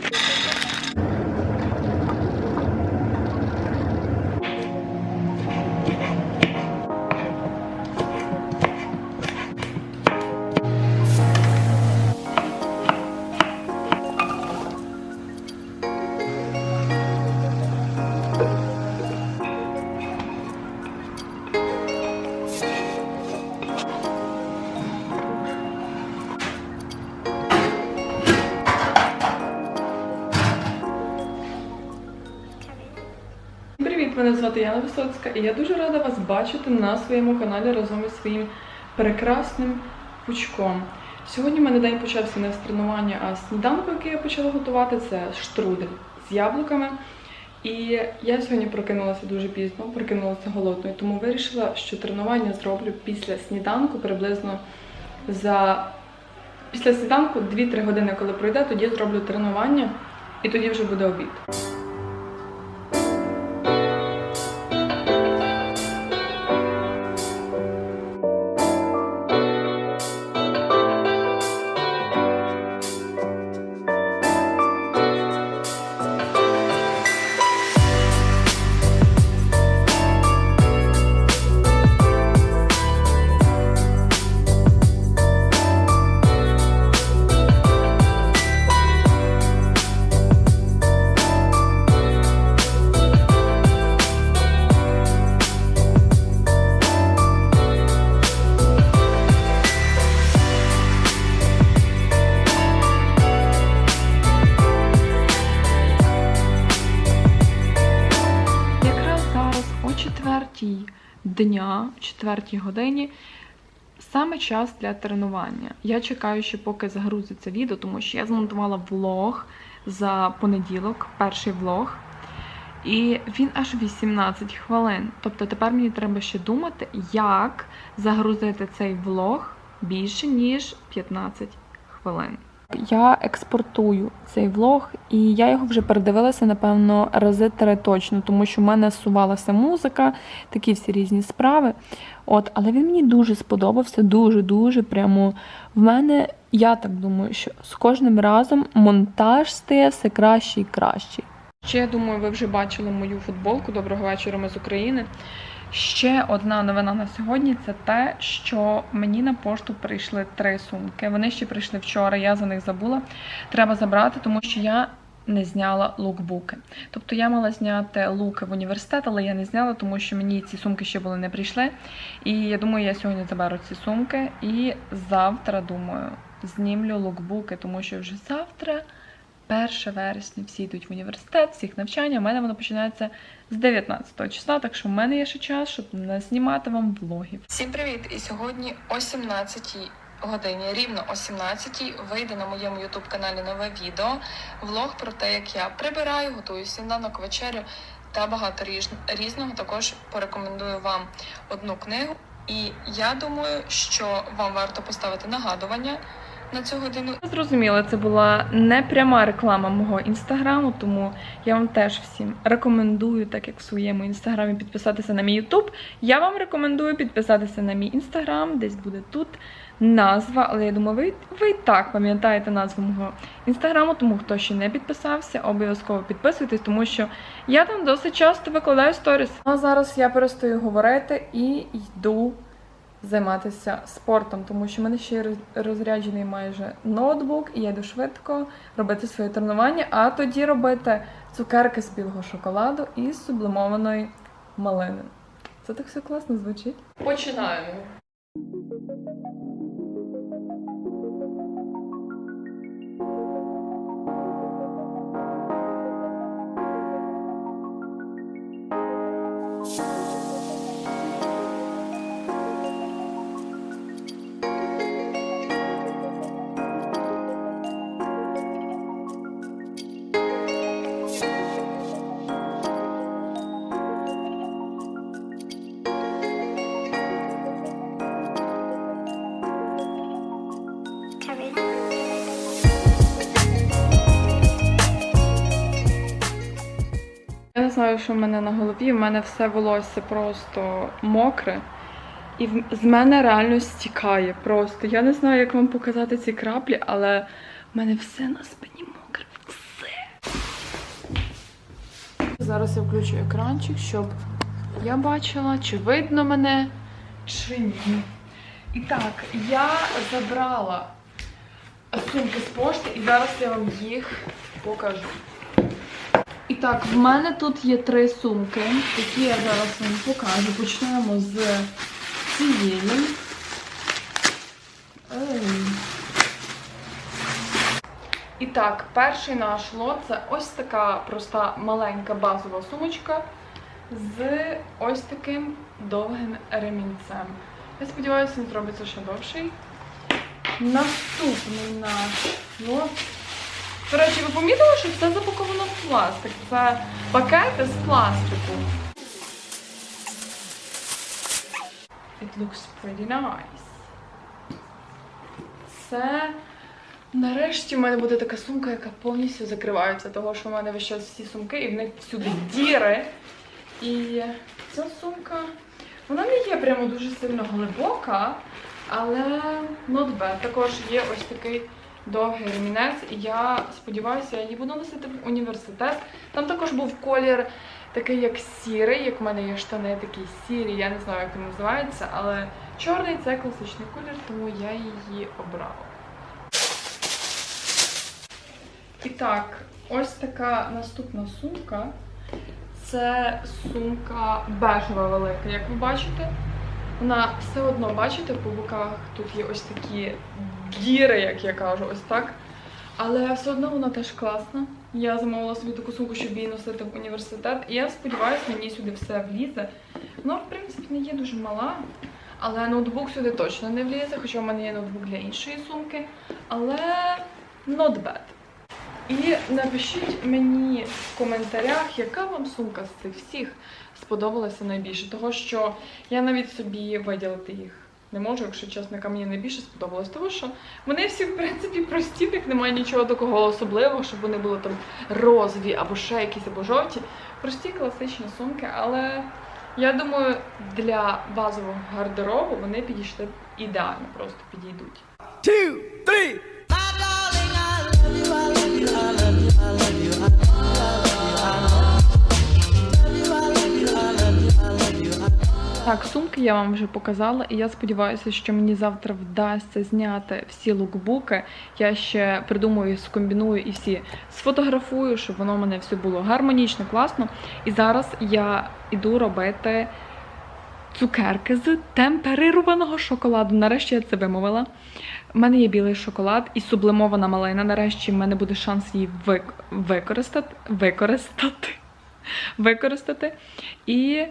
you звати Яна Висоцька, і я дуже рада вас бачити на своєму каналі разом із своїм прекрасним пучком. Сьогодні в мене день почався не з тренування, а сніданку, який я почала готувати. Це штрудель з яблуками. І я сьогодні прокинулася дуже пізно, прокинулася голодною, тому вирішила, що тренування зроблю після сніданку приблизно за після сніданку 2-3 години, коли пройде, тоді зроблю тренування, і тоді вже буде обід. Дня, о четвертій годині, саме час для тренування. Я чекаю, що поки загрузиться відео, тому що я змонтувала влог за понеділок, перший влог. І він аж 18 хвилин. Тобто тепер мені треба ще думати, як загрузити цей влог більше, ніж 15 хвилин. Я експортую цей влог, і я його вже передивилася, напевно, рази три точно, тому що в мене сувалася музика, такі всі різні справи. От, але він мені дуже сподобався, дуже-дуже. Прямо в мене, я так думаю, що з кожним разом монтаж стає все краще і краще. Ще я думаю, ви вже бачили мою футболку. Доброго вечора, ми з України. Ще одна новина на сьогодні це те, що мені на пошту прийшли три сумки. Вони ще прийшли вчора, я за них забула. Треба забрати, тому що я не зняла лукбуки. Тобто я мала зняти луки в університет, але я не зняла, тому що мені ці сумки ще були не прийшли. І я думаю, я сьогодні заберу ці сумки. І завтра, думаю, знімлю лукбуки, тому що вже завтра. 1 вересня всі йдуть в університет, всіх навчання. У мене воно починається з 19 числа, так що в мене є ще час, щоб не знімати вам влогів. Всім привіт! І сьогодні о 17 годині, рівно о 17 вийде на моєму youtube каналі нове відео. Влог про те, як я прибираю, готую сніданок, вечерю та багато різного. Також порекомендую вам одну книгу. І я думаю, що вам варто поставити нагадування на цю годину. Зрозуміло, це була не пряма реклама мого інстаграму, тому я вам теж всім рекомендую, так як в своєму інстаграмі підписатися на мій Ютуб. Я вам рекомендую підписатися на мій інстаграм, десь буде тут назва. Але я думаю, ви, ви і так пам'ятаєте назву мого інстаграму, тому хто ще не підписався, обов'язково підписуйтесь, тому що я там досить часто викладаю сторіс. А зараз я перестаю говорити і йду займатися спортом, тому що в мене ще й розряджений майже ноутбук, і я йду швидко робити своє тренування, а тоді робити цукерки з білого шоколаду і з сублимованої малини. Це так все класно звучить. Починаємо. Що в мене на голові. В мене все волосся просто мокре. І з мене реально стікає просто. Я не знаю, як вам показати ці краплі, але в мене все на спині мокре. Все. Зараз я включу екранчик, щоб я бачила, чи видно мене, чи ні. І так, я забрала сумки з пошти і зараз я вам їх покажу. І так, в мене тут є три сумки, які я зараз вам покажу. Почнемо з цієї. Ей. І так, перший наш лот це ось така проста маленька базова сумочка з ось таким довгим ремінцем. Я сподіваюся, він зробиться ще довший. Наступний наш лот. До речі, ви помітили, що все запаковано в пластик. Це пакети з пластику. It looks pretty nice. Це нарешті в мене буде така сумка, яка повністю закривається, того що в мене весь час всі сумки і в них всюди діри. І ця сумка, вона не є прямо дуже сильно глибока, але not bad. Також є ось такий довгий ремінець, і я сподіваюся, я її буду носити в університет. Там також був колір такий, як сірий, як в мене є штани такі сірі, я не знаю, як він називається, але чорний це класичний колір, тому я її обрала. І так, ось така наступна сумка. Це сумка бежева велика, як ви бачите. Вона все одно, бачите, по боках тут є ось такі діри, як я кажу, ось так. Але все одно вона теж класна. Я замовила собі таку сумку, щоб її носити в університет. І я сподіваюся, мені сюди все влізе. Вона, в принципі, не є дуже мала, але ноутбук сюди точно не влізе, хоча в мене є ноутбук для іншої сумки. Але not bad. І напишіть мені в коментарях, яка вам сумка з цих всіх сподобалася найбільше. Того, що я навіть собі виділити їх не можу, якщо чесно, яка мені найбільше сподобалась. Того, що вони всі, в принципі, прості, них немає нічого такого особливого, щоб вони були там розові або ще якісь, або жовті. Прості класичні сумки, але я думаю, для базового гардеробу вони підійшли ідеально, просто підійдуть. two, three. Так, сумки я вам вже показала, і я сподіваюся, що мені завтра вдасться зняти всі лукбуки. Я ще придумаю, скомбіную і всі сфотографую, щоб воно в мене все було гармонічно, класно. І зараз я іду робити цукерки з темперированого шоколаду. Нарешті я це вимовила. У мене є білий шоколад і сублимована малина. Нарешті в мене буде шанс її використати. використати. використати. І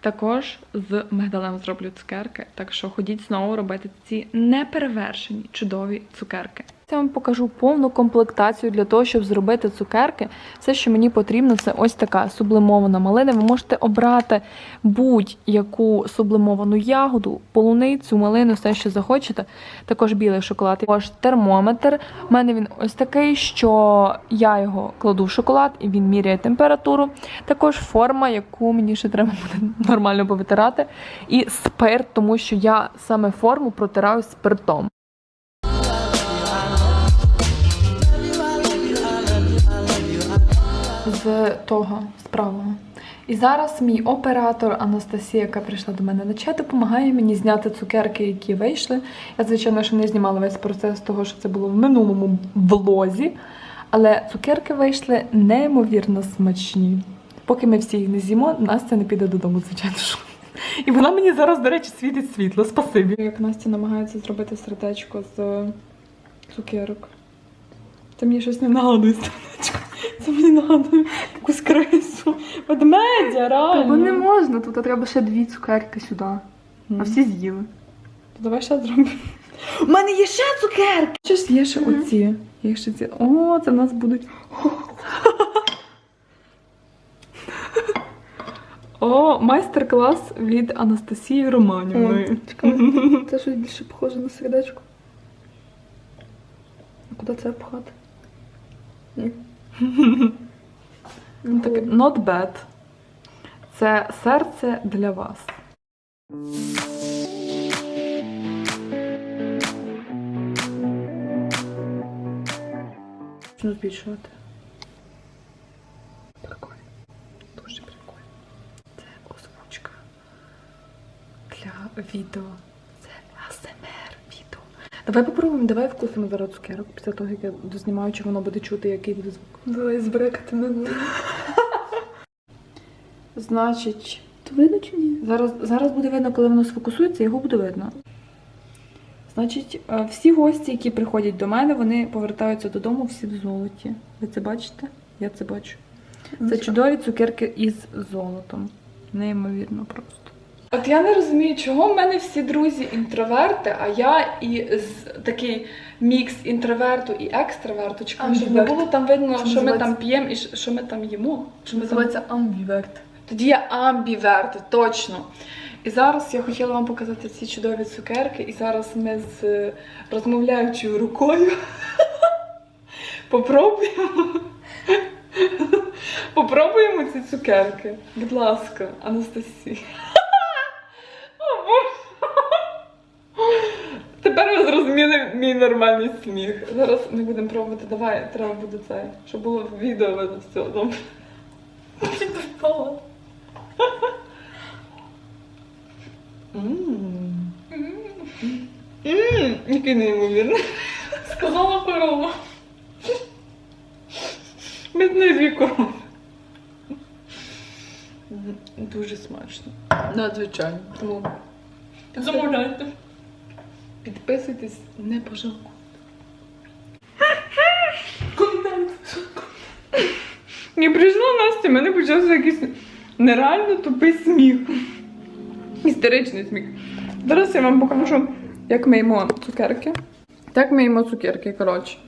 також з мигдалем зроблю цукерки. Так що ходіть знову робити ці неперевершені чудові цукерки. Я вам покажу повну комплектацію для того, щоб зробити цукерки. Все, що мені потрібно, це ось така сублимована малина. Ви можете обрати будь-яку сублимовану ягоду, полуницю, малину, все, що захочете. Також білий шоколад. Також термометр. У мене він ось такий, що я його кладу в шоколад і він міряє температуру. Також форма, яку мені ще треба буде нормально повитирати. І спирт, тому що я саме форму протираю спиртом. З того з правого. І зараз мій оператор Анастасія, яка прийшла до мене на чат, допомагає мені зняти цукерки, які вийшли. Я, звичайно, що не знімала весь процес того, що це було в минулому влозі. Але цукерки вийшли неймовірно смачні. Поки ми всі їх не з'їмо, Настя не піде додому, звичайно. І вона мені зараз, до речі, світить світло. Спасибі. Як Настя намагається зробити сердечко з цукерок. Це мені щось не нагадує сердечко. Це мені нагадує якусь крису. Ведмедя, реально. Бо не можна, тут треба ще дві цукерки сюди. А всі з'їли. Давай ще зробимо. У мене є ще цукерки! Щось є ще оці. Є ще ці. О, це в нас будуть. О, майстер-клас від Анастасії Романівної. Чекай, це щось більше похоже на сердечко. А куди це пхати? Ні. Так, Not bad. Це серце для вас. Почну збільшувати. Прикольно. Дуже прикольно. Це озвучка для відео. Давай попробуємо, давай вкусимо зараз цукерок після того, як я дознімаю, чи воно буде чути, який буде звук. Давай збрекати не буду. Значить, То видно чи ні? зараз, зараз буде видно, коли воно сфокусується, його буде видно. Значить, е, всі гості, які приходять до мене, вони повертаються додому всі в золоті. Ви це бачите? Я це бачу. Це чудові цукерки із золотом. Неймовірно просто. От я не розумію, чого в мене всі друзі інтроверти, а я і з такий мікс інтроверту і екстраверту. Чекаю, щоб не було там видно, Що що ми там п'ємо і що ми там їмо. Що ми там... Називається амбіверт. Тоді я амбіверт, точно. І зараз я хотіла вам показати ці чудові цукерки, і зараз ми з розмовляючою рукою попробуємо. Попробуємо ці цукерки. Будь ласка, Анастасія. О, Боже. Тепер ви зрозуміли мій нормальний сміх. Зараз ми будемо пробувати. Давай, треба буде це, щоб було в відео видно все добре. Підпала. Мм. Мм, Який неймовірний. Сказала корова. Без неї корова. М, Дуже смачно. Надзвичайно. Тому замовляйте. Підписуйтесь, не пожалкуйте. Контент. Я прийшла Настя, в мене почався якийсь нереально тупий сміх. Істеричний сміх. Зараз я вам покажу, як ми їмо цукерки. Так ми їмо цукерки, коротше.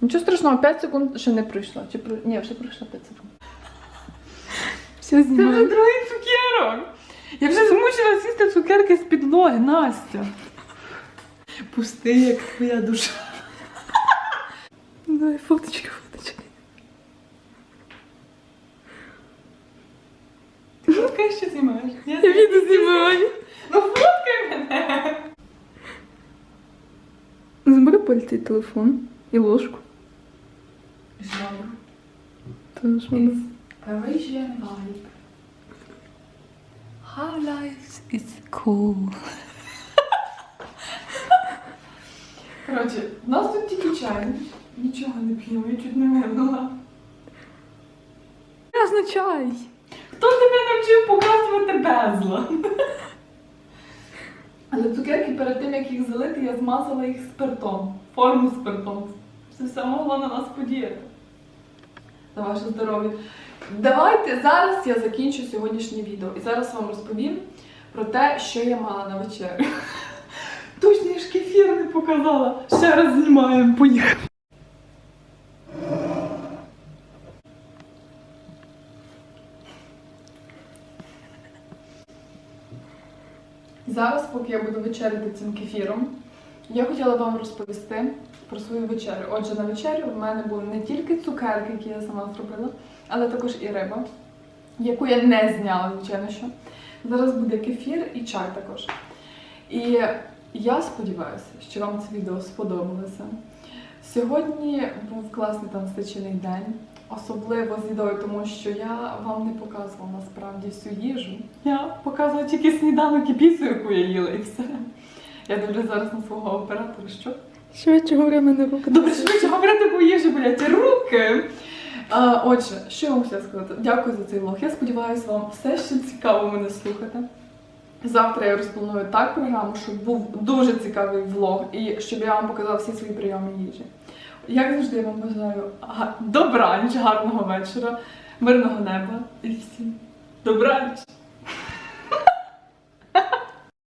Нічого страшного, 5 секунд ще не пройшло. Чи про... Ні, вже пройшло 5 секунд. Все Це вже другий цукерок. Я вже змучила сісти цукерки з підлоги, Настя. пустея, как моя душа. Давай, е фоточка, фоточка. Ти фотка ще снимаш? Я видно снимам. Ну фоткай мене! Забери пальци телефон и ложку. Жалко. Точно. Parisian life. How life is cool. Коротше, в нас тут тільки чай. Нічого не п'ємо, я чуть не вигнала. Не означай. Хто тебе навчив показувати безла? Але цукерки перед тим, як їх залити, я змазала їх спиртом. Форму спиртом. Це все могло на нас подіяти. За ваше здоров'я. Давайте зараз я закінчу сьогоднішнє відео і зараз вам розповім про те, що я мала на вечерю. Точно я ж кефір не показала. Ще раз знімаємо, поїхали. Зараз, поки я буду вечеряти цим кефіром, я хотіла вам розповісти про свою вечерю. Отже, на вечерю в мене були не тільки цукерки, які я сама зробила, але також і риба, яку я не зняла, звичайно що. Зараз буде кефір і чай також. І я сподіваюся, що вам це відео сподобалося. Сьогодні був класний та насичений день, особливо з їдою, тому що я вам не показувала насправді всю їжу. Я показувала тільки сніданок і піцу, яку я їла, і все. Я дивлюсь зараз на свого оператора, що Швидше говори мене руки. Добре, швидше говорити, бо їжі болять руки. А, отже, що я вам хотіла сказати? Дякую за цей влог. Я сподіваюся, вам все ще цікаво мене слухати. Завтра я розпланую так програму, щоб був дуже цікавий влог і щоб я вам показала всі свої прийоми їжі. Як завжди, я вам бажаю добраніч, гарного вечора, мирного неба і всім добраніч!